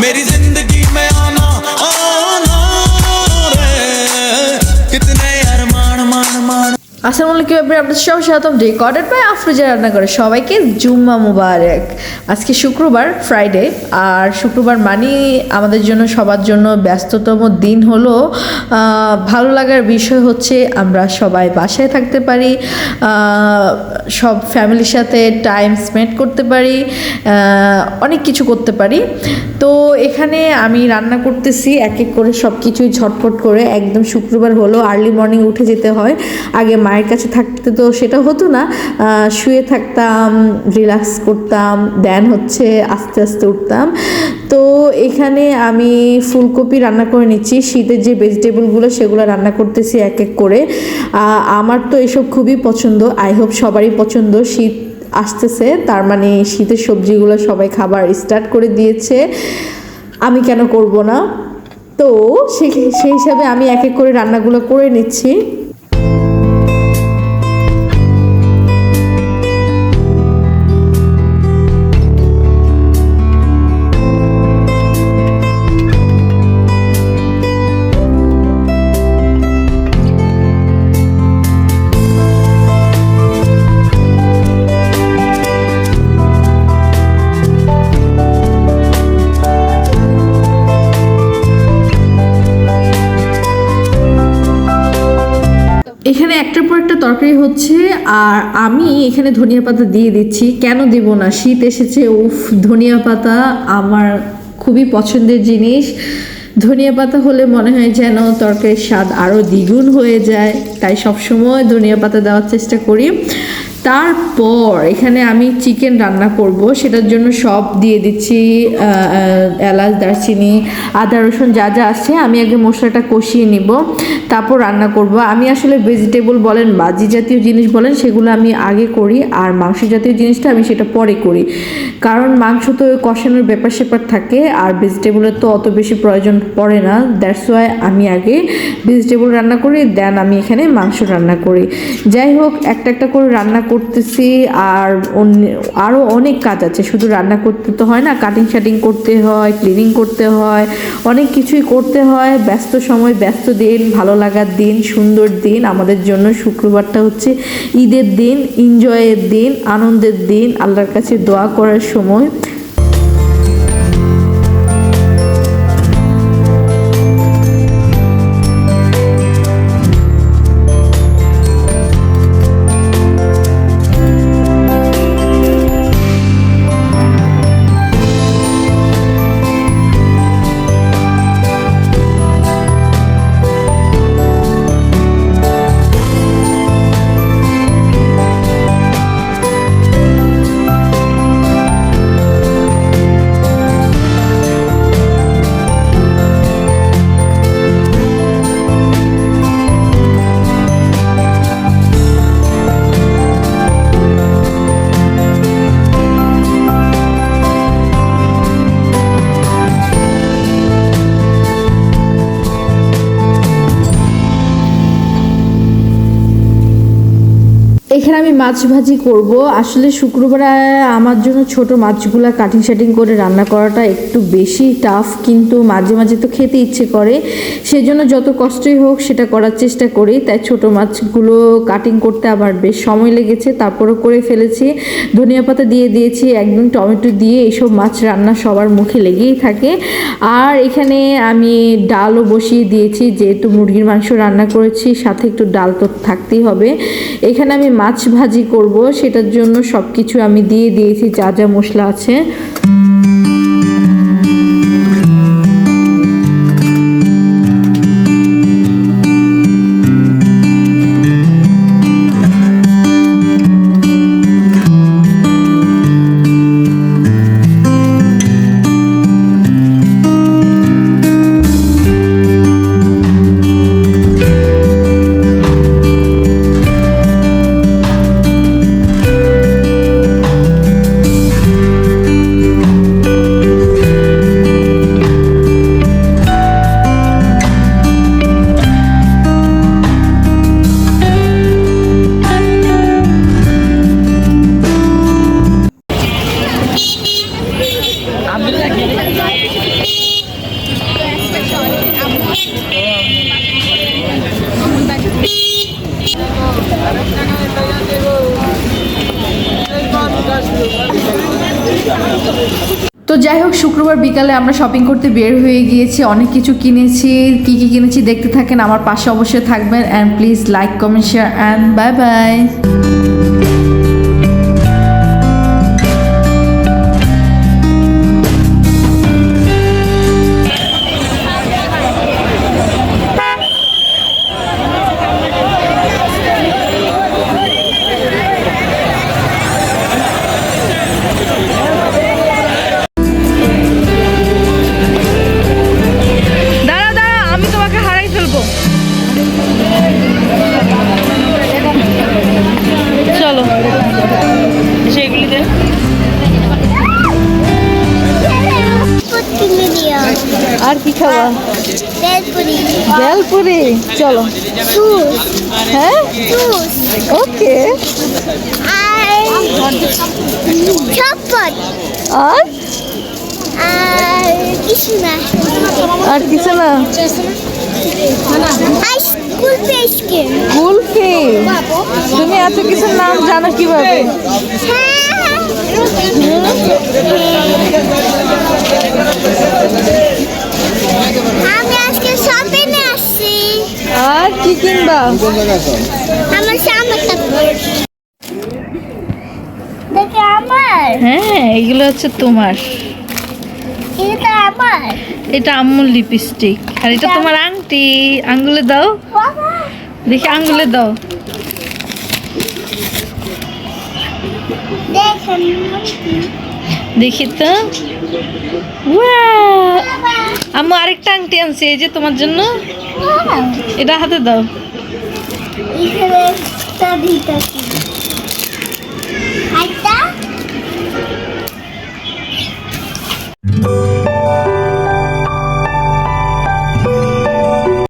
मेरी ज़िंदगी में आना आना। আসসালামু আলাইকুম এবার আপনাদের সব স্বাগতম। রেকর্ডেড বাই আফরোজা রান্না করে সবাইকে জুম্মা মুবারক। আজকে শুক্রবার ফ্রাইডে আর শুক্রবার মানে আমাদের জন্য, সবার জন্য ব্যস্ততম দিন হলো ভালো লাগার বিষয় হচ্ছে আমরা সবাই বাসায় থাকতে পারি সব ফ্যামিলির সাথে টাইম স্পেন্ড করতে পারি অনেক কিছু করতে পারি। তো এখানে আমি রান্না করতেছি, এক এক করে সব কিছুই ঝটপট করে। একদম শুক্রবার হলো আর্লি মর্নিং উঠে যেতে হয়। আগে মায়ের কাছে থাকতে তো সেটা হতো না। শুয়ে থাকতাম রিল্যাক্স করতাম দেন হচ্ছে, আস্তে আস্তে উঠতাম। তো এখানে আমি ফুলকপি রান্না করে নিচ্ছি। শীতের যে ভেজিটেবলগুলো সেগুলো রান্না করতেছি এক এক করে। আমার তো এসব খুবই পছন্দ। আই হোপ সবারই পছন্দ। শীত আসতেছে, তার মানে শীতের সবজিগুলো সবাই খাবার স্টার্ট করে দিয়েছে। আমি কেন করব না? তো সেই হিসাবে আমি এক এক করে রান্নাগুলো করে নিচ্ছি। একটার পর একটা তরকারি হচ্ছে, আর আমি এখানে ধনিয়া পাতা দিয়ে দিচ্ছি। কেন দেব না? শীত এসেছে, উফ, ধনিয়া পাতা আমার খুবই পছন্দের জিনিস। ধনিয়া পাতা হলে মনে হয় যেন তরকারির স্বাদ আরও দ্বিগুণ হয়ে যায়, তাই সবসময় ধনিয়া পাতা দেওয়ার চেষ্টা করি। তারপর এখানে আমি চিকেন রান্না করব। সেটার জন্য সব দিয়ে দিচ্ছি এলাচ, দারচিনি, আদা, রসুন যা যা আছে। আমি আগে মশলাটা কষিয়ে নিব, তারপর রান্না করব। আমি আসলে ভেজিটেবল বলেন বাজি জাতীয় জিনিস বলেন, সেগুলো আমি আগে করি আর মাংস জাতীয় জিনিসটা আমি সেটা পরে করি। কারণ মাংস তো কষানোর ব্যাপার স্যাপার থাকে আর ভেজিটেবলের তো অত বেশি প্রয়োজন পড়ে না। দ্যাটস ওয়াই আমি আগে ভেজিটেবল রান্না করি দেন আমি এখানে মাংস রান্না করি। যাই হোক, একটা একটা করে রান্না করতেছি আর আরও অনেক কাজ আছে। শুধু রান্না করতে তো হয় না কাটিং শাটিং করতে হয় ক্লিনিং করতে হয়, অনেক কিছুই করতে হয়। ব্যস্ত সময়, ব্যস্ত দিন, ভালো লাগার দিন, সুন্দর দিন। আমাদের জন্য শুক্রবারটা হচ্ছে ঈদের দিন এনজয়ের দিন, আনন্দের দিন। আল্লাহর কাছে দোয়া করার সময়। আমি মাছ ভাজি করব। আসলে শুক্রবার আমার জন্য ছোট মাছগুলা কাটিং শাটিং করে রান্না করাটা একটু বেশি টাফ কিন্তু মাঝে মাঝে তো খেতে ইচ্ছে করে। সেজন্য যত কষ্টই হোক সেটা করার চেষ্টা করি। তাই ছোট মাছগুলো কাটিং করতে আবার বেশ সময় লেগেছে, তারপরও করে ফেলেছি। ধনিয়া পাতা দিয়ে দিয়েছি, একদম টমেটো দিয়ে এইসব মাছ রান্না সবার মুখে লেগেই থাকে। আর এখানে আমি ডালও বসিয়ে দিয়েছি, যেহেতু মুরগির মাংস রান্না করেছি, সাথে একটু ডাল তো থাকতেই হবে। এখানে আমি মাছ ভাজি করব সেটার জন্য সব কিছু আমি দিয়ে দিয়েছি যা যা মশলা আছে। তো যাই হোক, শুক্রবার বিকালে আমরা শপিং করতে বের হয়ে গিয়েছি, অনেক কিছু কিনেছি, কি কি কিনেছি দেখতে থাকেন, আমার পাশে অবশ্যই থাকবেন and please like comment share and bye bye bhelpuri চলো। হ্যাঁ? ওকে। আর আর? কিছু না। কুলফি তুমি এত কিছুর নাম জানো কীভাবে? আমি শপিং আসছি আর কি কিনবা? আমার কাপড় আমার। হ্যাঁ এগুলো হচ্ছে তোমার। এটা আমার। এটা আম্মুর লিপস্টিক। আর এটা তোমার আংটি। আঙ্গুলে দাও। দেখি আঙ্গুলে দাও। দেখেন দেখি তো। আমি আরেকটা আংটি আনছি এই যে তোমার জন্য। এটা হাতে দাও।